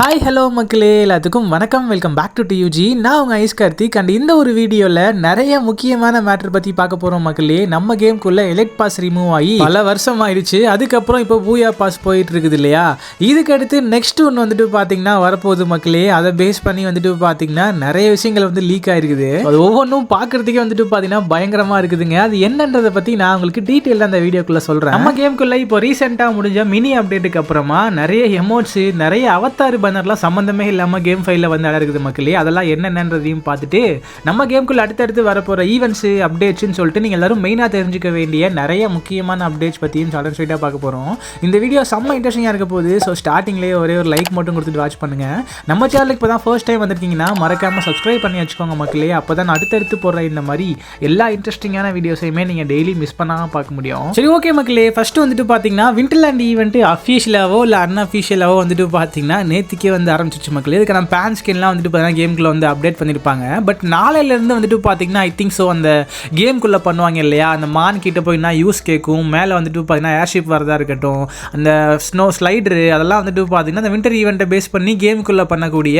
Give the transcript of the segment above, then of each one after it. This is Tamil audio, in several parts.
ஹாய் ஹலோ மக்களே. எல்லாத்துக்கும் வணக்கம். வெல்கம் பேக் டு டியூஜி நான் உங்கள் ஐஸ் கார்த்திக். அண்ட் இந்த ஒரு வீடியோவில் நிறைய முக்கியமான மேட்டர் பற்றி பார்க்க போகிறோம் மக்களே. நம்ம கேம்குள்ளே எலெக்ட் பாஸ் ரிமூவ் ஆகி பல வருஷம் ஆயிடுச்சு. அதுக்கப்புறம் இப்போ பூயா பாஸ் போயிட்டு இருக்குது இல்லையா? இதுக்கு அடுத்து நெக்ஸ்ட் ஒன்று வந்துட்டு பார்த்தீங்கன்னா வரப்போகுது மக்களே. அதை பேஸ் பண்ணி வந்துட்டு பார்த்தீங்கன்னா நிறைய விஷயங்கள் வந்து லீக் ஆயிருக்குது. அது ஒவ்வொன்றும் பார்க்கறதுக்கே வந்துட்டு பார்த்தீங்கன்னா பயங்கரமாக இருக்குதுங்க. அது என்னன்றதை பற்றி நான் உங்களுக்கு டீட்டெயில் அந்த வீடியோக்குள்ளே சொல்கிறேன் நம்ம கேம்குள்ளே இப்போ ரீசெண்டாக முடிஞ்ச மினி அப்டேட்டுக்கு அப்புறமா நிறைய எமோட்ஸ் நிறைய அவத்தாறு பேனர்லாம் சம்மந்தமே இல்லாமல் கேம் ஃபைலில் வந்து இருக்குது மக்களே. அதெல்லாம் என்னென்னன்றதையும் பார்த்துட்டு நம்ம கேம்குள்ளே அடுத்தடுத்து வரப்போகிற ஈவெண்ட்ஸு அப்டேட்ஸ்னு சொல்லிட்டு நீங்கள் எல்லாரும் மெயினாக தெரிஞ்சுக்க வேண்டிய நிறைய முக்கியமான அப்டேட்ஸ் பற்றியும் சடன் ஸ்ட்ரைட்டாக பார்க்க போகிறோம் இந்த வீடியோ செம்ம இன்ட்ரெஸ்டிங்காக இருக்க போகுது. ஸோ ஸ்டார்டிங்லேயே ஒரே ஒரு லைக் மட்டும் கொடுத்துட்டு வாட்ச் பண்ணுங்கள் நம்ம சேனலுக்கு இப்போ தான் ஃபர்ஸ்ட் டைம் வந்திருக்கீங்கன்னா மறக்காமல் சப்ஸ்கிரைப் பண்ணி வச்சுக்கோங்க மக்களே. அப்போ தான் அடுத்தடுத்து போடுற இந்த மாதிரி எல்லா இன்ட்ரெஸ்டிங்கான வீடியோஸையுமே நீங்கள் டெய்லி மிஸ் பண்ணாமல் பார்க்க முடியும். சரி ஓகே மக்களே. ஃபஸ்ட்டு வந்துட்டு பார்த்தீங்கன்னா விண்டர்லேண்ட் ஈவெண்ட்டு அஃபீஷியலாவோ இல்லை அன்அஃபீஷியலாவோ வந்துட்டு பார்த்தீங்கன்னா நேற்று நேற்றுக்கே வந்து ஆரம்பிச்சிச்சு இதுக்கு நம்ம பேன் ஸ்கின்லாம் வந்துட்டு பார்த்தீங்கன்னா கேம்குள்ளே வந்து அப்டேட் பண்ணியிருப்பாங்க பட் நாளையிலேருந்து வந்துட்டு பார்த்தீங்கன்னா ஐ திங்க் ஸோ அந்த கேம்குள்ளே பண்ணுவாங்க இல்லையா? அந்த மான் கிட்ட போய்னா யூஸ் கேட்கும் மேலே வந்துட்டு பார்த்தீங்கன்னா ஏர்ஷிப் வரதா இருக்கட்டும். அந்த ஸ்னோ ஸ்லைடரு அதெல்லாம் வந்துட்டு பார்த்தீங்கன்னா அந்த வின்டர் ஈவெண்ட்டை பேஸ் பண்ணி கேமுக்குள்ளே பண்ணக்கூடிய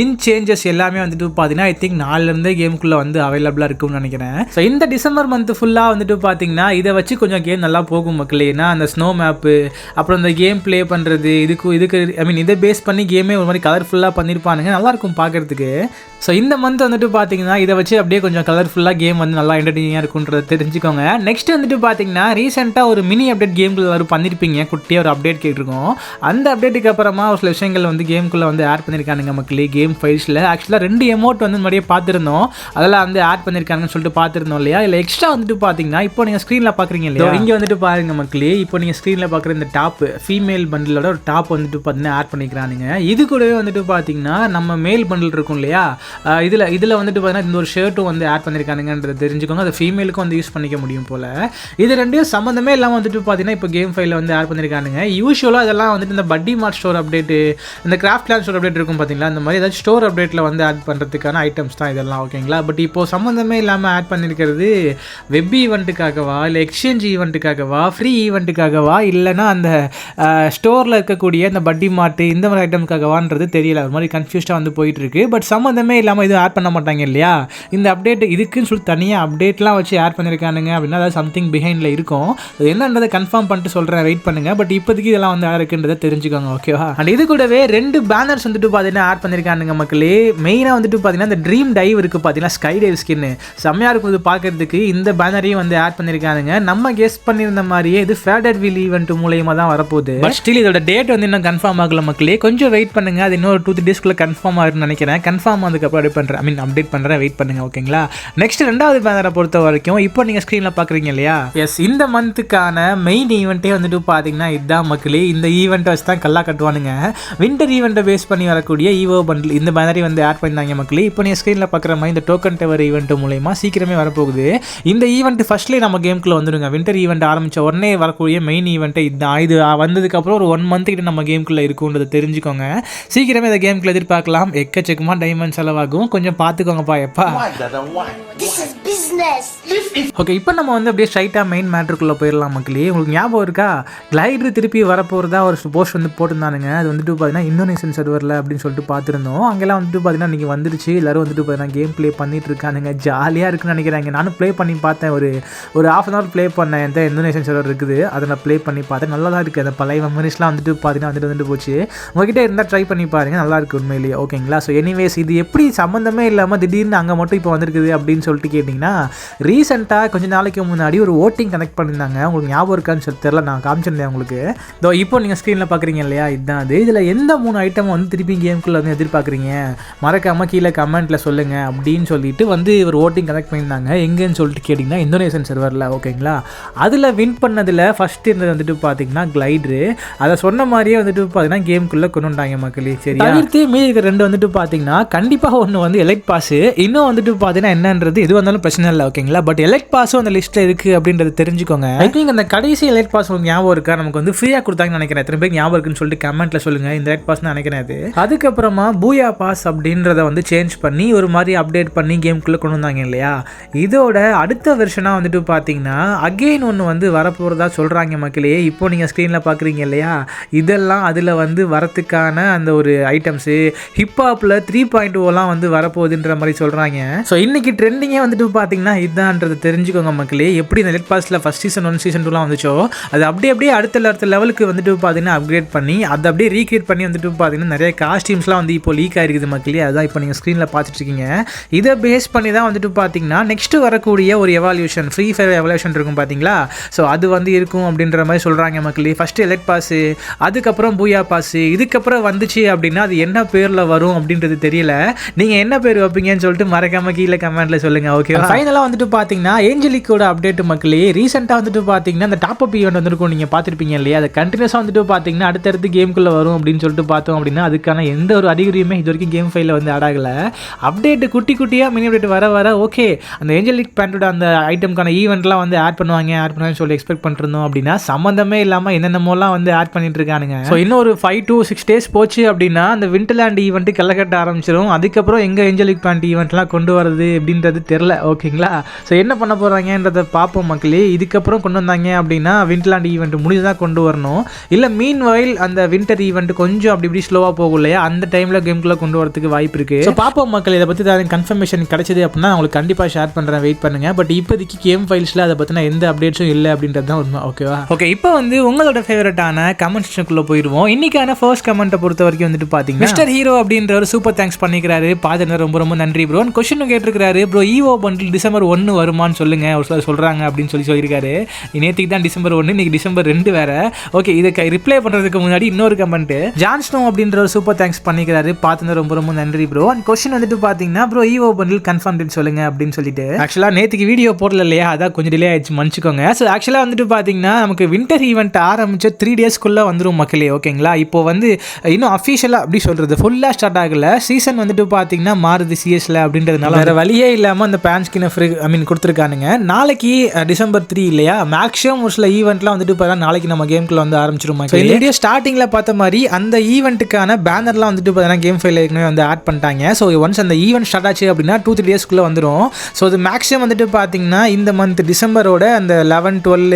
இன் சேஞ்சஸ் எல்லாமே வந்துட்டு பார்த்தீங்கன்னா ஐ திங்க் நாலுலேருந்தே கேமுக்குள்ளே வந்து அவைலபிளாக இருக்கும்னு நினைக்கிறேன். ஸோ இந்த டிசம்பர் மந்த் ஃபுல்லாக வந்துட்டு பார்த்தீங்கன்னா இதை வச்சு கொஞ்சம் கேம் நல்லா போகும் மக்களே. ஏன்னா அந்த ஸ்னோ மேப்பு அப்புறம் இந்த கேம் ப்ளே பண்ணுறது இதுக்கு இதுக்கு ஐ மீன் இதை பேஸ் பண்ணி கேமே ஒரு மாதிரி கலர்ஃபுல்லாக பண்ணியிருப்பானுங்க நல்லாயிருக்கும் பார்க்குறதுக்கு ஸோ இந்த மந்த் வந்துட்டு பார்த்தீங்கன்னா இதை வச்சு அப்படியே கொஞ்சம் கலர்ஃபுல்லாக கேம் வந்து நல்லா என்டர்டெய்னிங்காக இருக்குன்றதை தெரிஞ்சுக்கோங்க. நெக்ஸ்ட் வந்துட்டு பார்த்தீங்கன்னா ரீசெண்டாக ஒரு மினி அப்டேட் கேம்குள்ள எல்லாரும் பண்ணியிருப்பீங்க குட்டியாக ஒரு அப்டேட் கேட்டிருக்கோம். அந்த அப்டேட்டுக்கு அப்புறமா ஒரு சில விஷயங்கள் வந்து கேம்குள்ளே வந்து ஆட் பண்ணியிருக்கானுங்க மக்களே கேம் ஃபைல்ஸில் ஆக்சுவலாக ரெண்டு எமௌண்ட் வந்து முன்னாடியே பார்த்துருந்தோம் அதெல்லாம் வந்து ஆட் பண்ணியிருக்காங்கன்னு சொல்லிட்டு பார்த்துருந்தோம் இல்லையா? இல்லை எக்ஸ்ட்ரா வந்துட்டு பார்த்தீங்கன்னா இப்போ நீங்கள் ஸ்க்ரீனில் பார்க்குறீங்க இல்லையா? இங்கே வந்துட்டு பாருங்க மக்களே. இப்போ நீங்கள் ஸ்க்ரீனில் பார்க்குற இந்த டாப் ஃபீமேல் பண்டிலோட ஒரு டாப் வந்துட்டு பார்த்தீங்கன்னா ஆட் பண்ணிக்கிறானுங்க. இது கூடவே வந்துட்டு பார்த்தீங்கன்னா நம்ம மேல் பண்டில் இருக்கும் இல்லையா? இதில் இதில் வந்துட்டு பார்த்தீங்கன்னா இந்த ஒரு ஷர்ட்டும் வந்து ஆட் பண்ணியிருக்கானுங்கன்றதை தெரிஞ்சுக்கோங்க. அது ஃபீமேலுக்கும் வந்து யூஸ் பண்ணிக்க முடியும் போல். இது ரெண்டையும் சம்மந்தமே இல்லாமல் வந்துட்டு பார்த்தீங்கன்னா இப்போ கேம் ஃபைலில் வந்து ஆட் பண்ணியிருக்கானுங்க யூஸ்வலாக இதெல்லாம் வந்துட்டு இந்த பட்டி மார்ட் ஸ்டோர் அப்டேட்டு இந்த கிராஃப்ட் லேண்ட் ஸ்டோர் அப்டேட் இருக்கும் பார்த்தீங்களா இந்த மாதிரி ஏதாச்சும் ஸ்டோர் அப்டேட்டில் வந்து ஆட் பண்ணுறதுக்கான ஐட்டம்ஸ் தான் இதெல்லாம் ஓகேங்களா பட் இப்போ சம்மந்தமே இல்லாமல் ஆட் பண்ணியிருக்கிறது வெப் ஈவெண்ட்டுக்காகவா இல்லை எக்ஸ்சேஞ்ச் ஈவெண்ட்டுக்காகவா ஃப்ரீ ஈவெண்ட்டுக்காகவா இல்லைனா அந்த ஸ்டோரில் இருக்கக்கூடிய இந்த பட்டி மார்ட்டு இந்த மாதிரி ஐட்டம் ஐட்டம்க்காகவான்றது தெரியல. ஒரு மாதிரி கன்ஃபியூஸ்டாக வந்து போயிட்டு இருக்கு பட் சம்மந்தமே இல்லாமல் எதுவும் ஆட் பண்ண மாட்டாங்க இல்லையா? இந்த அப்டேட் இதுக்குன்னு சொல்லி தனியாக அப்டேட்லாம் வச்சு ஆட் பண்ணியிருக்கானுங்க அப்படின்னா அதாவது சம்திங் பிஹைண்டில் இருக்கும். அது என்னன்றதை கன்ஃபார்ம் பண்ணிட்டு சொல்கிறேன் வெயிட் பண்ணுங்கள் பட் இப்போதைக்கு இதெல்லாம் வந்து இருக்குன்றதை தெரிஞ்சுக்கோங்க ஓகேவா அண்ட் இது கூடவே ரெண்டு பேனர்ஸ் வந்துட்டு பார்த்தீங்கன்னா ஆட் பண்ணியிருக்கானுங்க மக்களே. மெயினாக வந்துட்டு பார்த்தீங்கன்னா இந்த ட்ரீம் டைவ் இருக்குது பார்த்தீங்கன்னா ஸ்கை டைவ் ஸ்கின்னு செம்மையாக இருக்கும் இது பார்க்கறதுக்கு இந்த பேனரையும் வந்து ஆட் பண்ணியிருக்கானுங்க நம்ம கெஸ் பண்ணியிருந்த மாதிரியே இது ஃபேடட் வில் ஈவெண்ட் மூலயமா தான் வரப்போகுது. பட் ஸ்டில் இதோட டேட் வந்து இன்னும் கன்ஃபார்ம் ஆகல மக்களே. கொஞ்சம் வெயிட் பண்ணுங்க. அது இன்னொரு டூ த்ரீ டேஸ்க்குள்ள கன்ஃபார்ம் ஆகும்னு நினைக்கிறேன். கன்ஃபார்ம் அதுக்கப்புறம் அப்டேட் பண்ணுறேன் ஐ மீன் அப்டேட் பண்ணுறேன் வெயிட் பண்ணுங்க ஓகேங்களா நெக்ஸ்ட் ரெண்டாவது பேனரை பொறுத்த வரைக்கும் இப்போ நீங்கள் ஸ்க்ரீனில் பார்க்குறீங்க இல்லையா? எஸ் இந்த மந்த்துக்கான மெயின் ஈவெண்ட்டே வந்துட்டு பார்த்தீங்கன்னா இதுதான் மக்களே. இந்த ஈவெண்ட்டை வச்சு தான் கல்லா கட்டுவானுங்க. வின்டர் ஈவெண்ட்டை பேஸ் பண்ணி வரக்கூடிய ஈவோ பண்டில் இந்த பேனரை வந்து ஆட் பண்ணிருந்தாங்க மக்களே. இப்போ நீங்கள் ஸ்க்ரீனில் பார்க்குற மாதிரி இந்த டோக்கன் டவர் ஈவெண்ட் மூலயமா சீக்கிரமே வரப்போகுது. இந்த ஈவெண்ட் ஃபர்ஸ்ட்லேயே நம்ம கேம்குள்ளே வந்துடுங்க வின்டர் ஈவெண்ட் ஆரம்பித்த உடனே வரக்கூடிய மெயின் ஈவெண்ட்டை இதுதான் இது வந்ததுக்கப்புறம் ஒரு ஒன் மந்த் கிட்ட நம்ம கேமுக்குள்ளே இருக்குன்றதை தெரிஞ்சுக்கோங்க. சீக்கிரமே இந்த கேம்குள்ளே எதிர்பார்க்கலாம். எக்கச்சக்கமாக டைமண்ட் செலவாகும். கொஞ்சம் பார்த்துக்கோங்கப்பா எப்பா. ஓகே இப்போ நம்ம வந்து அப்படியே ஸ்ட்ரைட்டாக மெயின் மேட்ருக்குள்ளே போயிடலாம் மக்களே. உங்களுக்கு ஞாபகம் இருக்கா? கிளைட்ரு திருப்பி வரப்போகிறதா ஒரு போஸ்ட் வந்து போட்டிருந்தானுங்க. அது வந்துட்டு பார்த்தீங்கன்னா இந்தோனேஷியன் சர்வரில் அப்படின்னு சொல்லிட்டு பார்த்துருந்தோம் அங்கெல்லாம் வந்துட்டு பார்த்தீங்கன்னா இன்றைக்கி வந்துருச்சு. எல்லோரும் வந்துட்டு பார்த்தீங்கன்னா கேம் ப்ளே பண்ணிட்டு இருக்கானுங்க. ஜாலியாக இருக்குன்னு நினைக்கிறாங்க. நானும் ப்ளே பண்ணி பார்த்தேன். ஒரு ஒரு ஆஃப் அன் ஹவர் ப்ளே பண்ணேன். எந்த இந்தோனேஷியன் சர்வர் இருக்குது. அதை நான் ப்ளே பண்ணி பார்த்தேன். நல்லா தான் இருக்குது அந்த பழைய மெமரிஸ்லாம் வந்துட்டு பார்த்தீங்கன்னா வந்துட்டு வந்துட்டு போச்சு. உங்ககிட்ட இருந்தால் ட்ரை பண்ணி பாருங்க. நல்லாயிருக்கு உண்மையிலேயே. ஓகேங்களா ஸோ எனிவேஸ் இது எப்படி சம்மந்தமே இல்லாமல் திடீர்னு அங்கே மட்டும் இப்போ வந்திருக்குது அப்படின்னு சொல்லிட்டு கேட்டிங்கன்னா ரீசெண்டாக கொஞ்ச நாளைக்கு முன்னாடி ஒரு ஓட்டிங் கனெக்ட் பண்ணியிருந்தாங்க. உங்களுக்கு ஞாபகம் இருக்கான்னு சொல்லி தெரில நான் காமிச்சிருந்தேன் உங்களுக்கு. இதோ இப்போ நீங்கள் ஸ்க்ரீனில் பார்க்குறீங்க இல்லையா? இதுதான் அது. இதில் எந்த மூணு ஐட்டம் வந்து திருப்பி கேம்குள்ளே வந்து எதிர்பார்க்குறீங்க? மறக்காமல் கீழே கமெண்ட்டில் சொல்லுங்கள் அப்படின்னு சொல்லிட்டு வந்து ஒரு ஓட்டிங் கனெக்ட் பண்ணியிருந்தாங்க. எங்கேன்னு சொல்லிட்டு கேட்டிங்கன்னா இந்தோனேஷியன் சர்வரில் ஓகேங்களா அதில் வின் பண்ணதில் ஃபஸ்ட் இருந்தது வந்துட்டு பார்த்தீங்கன்னா கிளைட்ரு அதை சொன்ன மாதிரியே வந்துட்டு பார்த்தீங்கன்னா கேம்குள்ளே கொண்டு வந்தாங்க மக்களே சரி தவிர்த்து மீதி இருக்கிற ரெண்டு வந்துட்டு பார்த்தீங்கன்னா கண்டிப்பாக ஒன்று வந்து எலெக்ட் பாஸ் இன்னும் வந்துட்டு பார்த்தீங்கன்னா என்னன்றது எது வந்தாலும் பிரச்சனை இல்லை ஓகேங்களா பட் எலெக்ட் பாஸும் அந்த லிஸ்ட்டில் இருக்குது அப்படின்றது தெரிஞ்சுக்கோங்க. ஐ திங்க் அந்த கடைசி எலெக்ட் பாஸ் உங்களுக்கு ஞாபகம் இருக்கா? நமக்கு வந்து ஃப்ரீயாக கொடுத்தாங்கன்னு நினைக்கிறேன். எத்தனை பேர் ஞாபகம் இருக்குன்னு சொல்லிட்டு கமெண்ட்டில் சொல்லுங்கள் இந்த எலெக்ட் பாஸ் நினைக்கிறேன் அது. அதுக்கப்புறமா பூயா பாஸ் அப்படின்றத வந்து சேஞ்ச் பண்ணி ஒரு மாதிரி அப்டேட் பண்ணி கேம்குள்ளே கொண்டு வந்தாங்க இல்லையா? இதோட அடுத்த வெர்ஷனாக வந்துட்டு பார்த்தீங்கன்னா அகெயின் ஒன்று வந்து வரப்போகிறதா சொல்கிறாங்க மக்களே. இப்போ நீங்கள் ஸ்க்ரீனில் பார்க்குறீங்க இல்லையா? இதெல்லாம் அதில் வந்து வரத்துக்கான மாதிரியான அந்த ஒரு ஐட்டம்ஸு ஹிப்ஹாப்பில் த்ரீ பாயிண்ட் ஓலாம் வந்து வரப்போகுதுன்ற மாதிரி சொல்கிறாங்க ஸோ இன்றைக்கி ட்ரெண்டிங்கே வந்துட்டு பார்த்தீங்கன்னா இதுதான்றது தெரிஞ்சுக்கோங்க மக்களே. எப்படி இந்த லெட் பாஸில் ஃபஸ்ட் சீசன் ஒன் சீசன் டூலாம் வந்துச்சோ அது அப்படியே அப்படியே அடுத்த அடுத்த லெவலுக்கு வந்துட்டு பார்த்தீங்கன்னா அப்கிரேட் பண்ணி அதை அப்படியே ரீக்ரியேட் பண்ணி வந்துட்டு பார்த்தீங்கன்னா நிறைய காஸ்டியூம்ஸ்லாம் வந்து இப்போ லீக் ஆகிருக்குது மக்களே. அதுதான் இப்போ நீங்கள் ஸ்க்ரீனில் பார்த்துட்டு இருக்கீங்க இதை பேஸ் பண்ணி தான் வந்துட்டு பார்த்தீங்கன்னா நெக்ஸ்ட் வரக்கூடிய ஒரு எவால்யூஷன் ஃப்ரீ ஃபயர் எவல்யூஷன் இருக்கும் பார்த்தீங்களா ஸோ அது வந்து இருக்கும் அப்படின்ற மாதிரி சொல்கிறாங்க மக்களே. ஃபஸ்ட்டு எலெக்ட் பாஸு அதுக்கப்புறம் பூயா பாஸு இதுக்கப்புறம் வந்துச்சு அப்படின்னா அது என்ன பேரில் வரும் அப்படின்றது தெரியல. நீங்கள் என்ன பேர் வைப்பீங்கன்னு சொல்லிட்டு மறக்காம கீழே கமெண்ட்டில் சொல்லுங்கள் ஓகே ஃபைனலாக வந்துட்டு பார்த்தீங்கன்னா ஏஞ்சலிக்கோட அப்டேட் மக்களே ரீசெண்டாக வந்துட்டு பார்த்தீங்கன்னா அந்த டாப் அப் ஈவெண்ட் வந்திருக்கும் நீங்கள் பார்த்துருப்பீங்க இல்லையா? அது கண்டினியூஸாக வந்துட்டு பார்த்தீங்கன்னா அடுத்தடுத்து கேமுக்குள்ளே வரும் அப்படின்னு சொல்லிட்டு பார்த்தோம் அப்படின்னா அதுக்கான எந்த ஒரு அறிகுறியுமே இது வரைக்கும் கேம் ஃபைலில் வந்து ஆட் ஆகலை. அப்டேட் குட்டி குட்டியாக மினி அப்டேட் வர வர ஓகே அந்த ஏஞ்சலிக் பேண்டோட அந்த ஐட்டம்க்கான ஈவெண்ட்லாம் வந்து ஆட் பண்ணுவாங்க ஆட் பண்ணுவாங்கன்னு சொல்லி எக்ஸ்பெக்ட் பண்ணிருந்தோம் அப்படின்னா சம்மந்தமே இல்லாமல் என்னென்னமோலாம் வந்து ஆட் பண்ணிட்டு இருக்கானுங்க. ஸோ இன்னும் ஒரு ஃபைவ் டு சிக்ஸ் டேஸ் போச்சு அப்படின்னா அந்த விண்டர்லேண்ட் ஈவெண்ட்டு கிளை கட்ட ஆரம்பிச்சிடும் அதுக்கப்புறம் எங்கே ஏஞ்சலிக் பேண்ட் ஈவெண்ட்லாம் கொண்டு வரது அப்படின்றது தெரில ஓகேங்களா ஸோ என்ன பண்ண போகிறாங்கன்றதை பார்ப்போம் மக்களே. இதுக்கப்புறம் கொண்டு வந்தாங்க அப்படின்னா விண்டர்லேண்ட் ஈவெண்ட் முடிஞ்சு தான் கொண்டு வரணும். இல்லை மீன் வயல் அந்த விண்டர் ஈவெண்ட் கொஞ்சம் அப்படி இப்படி ஸ்லோவாக போகும் இல்லையா? அந்த டைமில் கேம்குள்ளே கொண்டு வரதுக்கு வாய்ப்பு இருக்குது ஸோ பார்ப்போம் மக்கள் இதை பற்றி ஏதாவது கன்ஃபர்மேஷன் கிடைச்சது அப்படின்னா உங்களுக்கு கண்டிப்பாக ஷேர் பண்ணுறேன் வெயிட் பண்ணுங்க. பட் இப்போதைக்கு கேம் ஃபைல்ஸில் அதை பற்றின எந்த அப்டேட்ஸும் இல்லை அப்படின்றது தான் உண்மை. ஓகேவா ஓகே இப்போ வந்து உங்களோட ஃபேவரட்டான கமெண்ட் செக்ஷனுக்குள்ளே போயிடுவோம். இன்னைக்கான ஃபர்ஸ்ட் கமெண்ட் கமெண்ட்டை பொறுத்த வரைக்கும் வந்துட்டு பார்த்தீங்கன்னா மிஸ்டர் ஹீரோ அப்படின்றவர் சூப்பர் தேங்க்ஸ் பண்ணிக்கிறாரு. பார்த்துட்டு ரொம்ப ரொம்ப நன்றி ப்ரோ கொஷினும் கேட்டிருக்காரு ப்ரோ ஈவோ பண்டில் டிசம்பர் ஒன்று வருமான்னு சொல்லுங்க. ஒரு சிலர் சொல்கிறாங்க அப்படின்னு சொல்லி சொல்லியிருக்காரு. நேற்றுக்கு தான் டிசம்பர் ஒன்று இன்னைக்கு டிசம்பர் ரெண்டு வேற. ஓகே இதுக்கு ரிப்ளை பண்ணுறதுக்கு முன்னாடி இன்னொரு கமெண்ட் ஜான்ஸ்னோ அப்படின்ற ஒரு சூப்பர் தேங்க்ஸ் பண்ணிக்கிறாரு. பார்த்துட்டு ரொம்ப ரொம்ப நன்றி ப்ரோ அண்ட் கொஷின் வந்துட்டு பார்த்தீங்கன்னா ப்ரோ ஈவோ பண்டில் கன்ஃபார்ம் சொல்லுங்க அப்படின்னு சொல்லிட்டு. ஆக்சுவலாக நேற்றுக்கு வீடியோ போடல இல்லையா? அதான் கொஞ்சம் டிலே ஆயிடுச்சு மன்னிச்சுக்கோங்க. ஸோ ஆக்சுவலாக வந்துட்டு பார்த்தீங்கன்னா நமக்கு வின்டர் ஈவெண்ட் ஆரம்பிச்ச த்ரீ டேஸ்க்குள்ளே வந்துடும் மக்களே ஓகேங்களா இப்போ வந்து இன்னும் அஃபிஷியலாக அப்படி சொல்கிறது ஃபுல்லாக ஸ்டார்ட் ஆகல. சீசன் வந்துட்டு பார்த்தீங்கன்னா மாறுது சிஎஸ்ல அப்படின்றதுனால வேறு வழியே இல்லாமல் அந்த pan skin free I mean கொடுத்துருக்கானுங்க. நாளைக்கு டிசம்பர் த்ரீ இல்லையா? மேக்ஸிமம் ஒரு சில ஈவெண்ட்லாம் வந்துட்டு பார்த்தா நாளைக்கு நம்ம கேம்குள்ள வந்து ஆரம்பிச்சிருமா வீடியோ ஸ்டார்டிங்கில் பார்த்த மாதிரி அந்த ஈவெண்ட்டுக்கான பேனர்லாம் வந்துட்டு பார்த்தீங்கன்னா கேம் ஃபைல் ஏற்கனவே வந்து ஆட் பண்ணிட்டாங்க. ஸோ ஒன்ஸ் அந்த ஈவெண்ட் ஸ்டார்ட் ஆச்சு அப்படின்னா டூ த்ரீ டேஸ்க்குள்ளே வந்துடும் ஸோ அது மேக்ஸிமம் வந்துட்டு பார்த்தீங்கன்னா இந்த மந்த் டிசம்பரோட அந்த லெவன் டுவெல்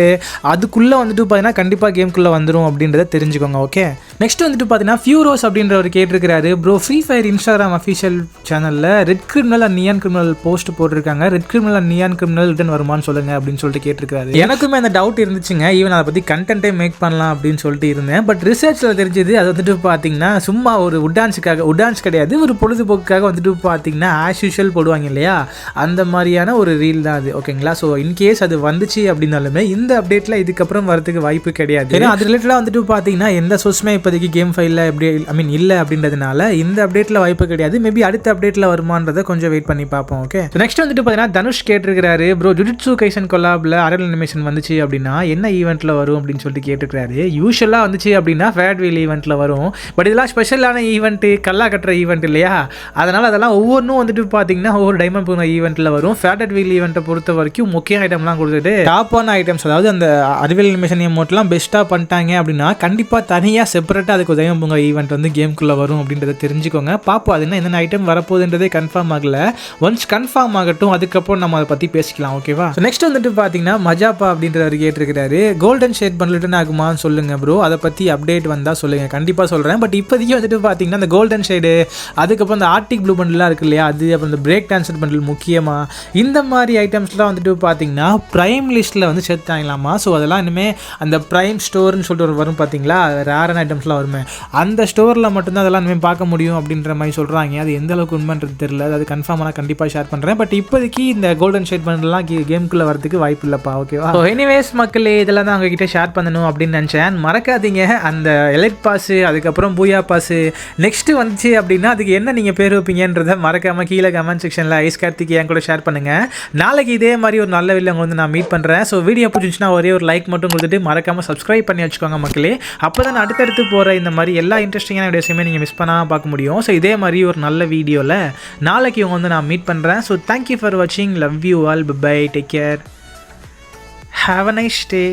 அதுக்குள்ளே வந்துட்டு பார்த்தீங்கன்னா கண்டிப்பாக கேம்குள்ளே வந்துடும் அப்படின்றத தெரிஞ்சுக்கோங்க ஓகே நெக்ஸ்ட் வந்துட்டு பார்த்தீங்கன்னா ஃபியூரோஸ் அப்படின்றவர் கேட்டிருக்கிறாரு. Bro free fire Instagram official சேனலில் red criminal and neon criminal post போட்டிருக்காங்க. Red criminal and neon criminal return வருமான்னு சொல்லுங்க அப்படின்னு சொல்லிட்டு கேட்டிருக்காரு எனக்குமே அந்த டவுட் இருந்துச்சுங்க. ஈவன் அதை பற்றி கண்டென்ட்டே மேக் பண்ணலாம் அப்படின்னு சொல்லிட்டு இருந்தேன். பட் ரிசர்ச்சில் தெரிஞ்சது அது வந்துட்டு பார்த்தீங்கன்னா சும்மா ஒரு உட்டான்ஸுக்காக உட்டான்ஸ் கிடையாது. ஒரு பொழுதுபோக்குக்காக வந்துட்டு பார்த்தீங்கன்னா ஆஸ் யூஷுவல் போடுவாங்க இல்லையா? அந்த மாதிரியான ஒரு ரீல் தான் அது. ஓகேங்களா ஸோ இன்கேஸ் அது வந்துச்சு அப்படின்னாலுமே இந்த அப்டேட்டில் இதுக்கப்புறம் வரதுக்கு வாய்ப்பு கிடையாது. ஏன்னா அது ரிலேட்டடாக வந்துட்டு பார்த்தீங்கன்னா எந்த சோர்ஸுமே இப்போதைக்கு கேம் ஃபைலில் எப்படி ஐ மீன் இல்லை அப்படின்றதுனால இந்த அப்டேட்டில் வாய்ப்பு கிடையாது. மேபி அடுத்த அப்டேட்டில் வருமானதை கொஞ்சம் வெயிட் பண்ணி பார்ப்போம் ஓகே நெக்ஸ்ட் வந்துட்டு பார்த்தீங்கன்னா தனுஷ் கேட்டிருக்கிறாரு ப்ரோ ஜுடிட்ஸு கைசன் கொலாபில் அரல் அனிமேஷன் வந்துச்சு அப்படின்னா என்ன ஈவெண்ட்டில் வரும்? அப்படின்னு சொல்லிட்டு கேட்டிருக்காரு யூஸ்வலாக வந்துச்சு அப்படின்னா ஃபேட் வீல் ஈவெண்ட்டில் வரும். பட் இதெல்லாம் ஸ்பெஷலான ஈவெண்ட்டு கல்லா கட்டுற ஈவெண்ட் இல்லையா? அதனால் அதெல்லாம் ஒவ்வொன்றும் வந்துட்டு பார்த்தீங்கன்னா ஒவ்வொரு டைமண்ட் போன ஈவெண்ட்டில் வரும். ஃபேட்டட் வீல் ஈவெண்ட்டை பொறுத்த வரைக்கும் முக்கிய ஐட்டம்லாம் கொடுத்துட்டு டாப்பான ஐட்டம்ஸ் அதாவது அந்த அறிவியல் அனிமேஷன் எமௌண்ட்லாம் பெஸ்ட்டாக பண்ணிட்டாங்க அப்படின்னா கண்டிப்பாக தனியாக செப்பரேட்டாக அதுக்கு உதயம் பொங்கல் ஈவெண்ட் வந்து கேம்குள்ளே வரும் அப்படின்றத தெரிஞ்சுக்கோங்க. பார்ப்போம் அது என்ன என்னென்ன ஐட்டம் வரப்போகுதுன்றதே கன்ஃபார்ம் ஆகல. ஒன்ஸ் கன்ஃபார்ம் ஆகட்டும் அதுக்கப்புறம் நம்ம அதை பற்றி பேசிக்கலாம் ஓகேவா நெக்ஸ்ட் வந்துட்டு பார்த்தீங்கன்னா மஜாப்பா அப்படின்றவர் கேட்டிருக்கிறாரு. கோல்டன் ஷேட் பண்ண ஆகுமான்னு சொல்லுங்க ப்ரோ அதை பற்றி அப்டேட் வந்தால் சொல்லுங்கள் கண்டிப்பாக சொல்கிறேன் பட் இப்போதைக்கு வந்துட்டு பார்த்தீங்கன்னா அந்த கோல்டன் ஷேடு அதுக்கப்புறம் அந்த ஆர்டிக் ப்ளூ பண்டிலாம் இருக்கு இல்லையா? அது அப்புறம் இந்த பிரேக் டான்சர் பண்டில் முக்கியமாக இந்த மாதிரி ஐட்டம்ஸ்லாம் வந்துட்டு பார்த்தீங்கன்னா ப்ரைம் லிஸ்ட்டில் வந்து சேர்த்தாங்களாமா ஸோ அதெல்லாம் இனிமேல் அந்த ப்ரைம் ஸ்டோர்னு சொல்லிட்டு ஒரு வரும் பார்த்தீங்களா ரேரான ஐட்டம்ஸ்லாம் வருமே. அந்த ஸ்டோரில் மட்டும்தான் அதெல்லாம் இனிமேல் பார்க்க முடியும் அப்படின்ற மாதிரி சொல்கிறாங்க அது எந்த அளவுக்கு உண்மைன்றது தெரியல. அது கன்ஃபார்மாக நான் கண்டிப்பாக ஷேர் பண்ணுறேன் பட் இப்போதைக்கு இந்த கோல்டன் ஷேட் பண்ணலாம் கேமுக்குள்ளே வரதுக்கு வாய்ப்பு இல்லைப்பா. ஓகேவா ஸோ எனிவேஸ் மக்களே இதெல்லாம் தான் உங்ககிட்ட ஷேர் பண்ணணும் அப்படின்னு நினச்சேன். மறக்காதீங்க. அந்த எலைட் பாஸு அதுக்கப்புறம் பூயா பாஸு நெக்ஸ்ட்டு வந்துச்சு அப்படின்னா அதுக்கு என்ன நீங்கள் பேர் வைப்பீங்கன்றதை மறக்காமல் கீழே கமெண்ட் செக்ஷனில் ஐஸ் கார்த்திக் என் கூட ஷேர் பண்ணுங்கள் நாளைக்கு இதே மாதிரி ஒரு நல்ல வெளியில் வந்து நான் மீட் பண்ணுறேன் ஸோ வீடியோ பிடிச்சிச்சுன்னா ஒரே ஒரு லைக் மட்டும் கொடுத்துட்டு மறக்காமல் சப்ஸ்கிரைப் பண்ணி வச்சுக்கோங்க மக்களே. அப்போ தான் அடுத்தடுத்து போகிற இந்த மாதிரி எல்லா இன்ட்ரெஸ்டிங்கான வீடியோஸுமே நீங்கள் மிஸ் பண்ணாமல் பார்க்க முடியும். ஸோ இதே மாதிரி ஒரு நல்ல வீடியோவில் நாளைக்கு இவங்க வந்து நான் மீட் பண்ணுறேன் ஸோ தேங்க்யூ ஃபார் வாட்சிங் love you all bye take care have a nice day